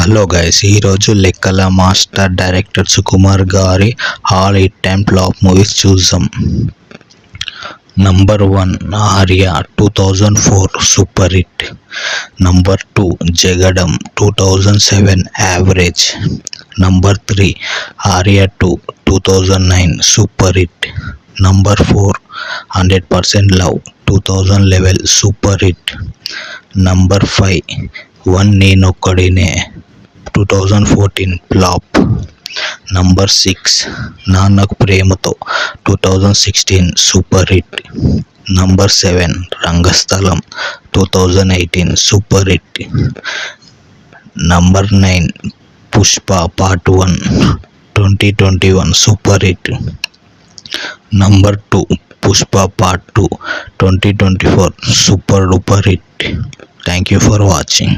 Hello guys ఈరోజు లెక్కల master director Sukumar గారి all it time flop movies చూద్దాం. Number one Arya two thousand four super hit. Number two Jagadam two thousand seven average. Number three Arya two two thousand nine super hit. Number four hundred percent love two thousand level super hit. Number five one Nenokkadine thousand fourteen flop number six Nannaku Prematho two thousand sixteen super hit number seven Rangasthalam two thousand eighteen super hit number nine Pushpa part one twenty twenty one super hit number two Pushpa part two twenty twenty four super duper hit thank you for watching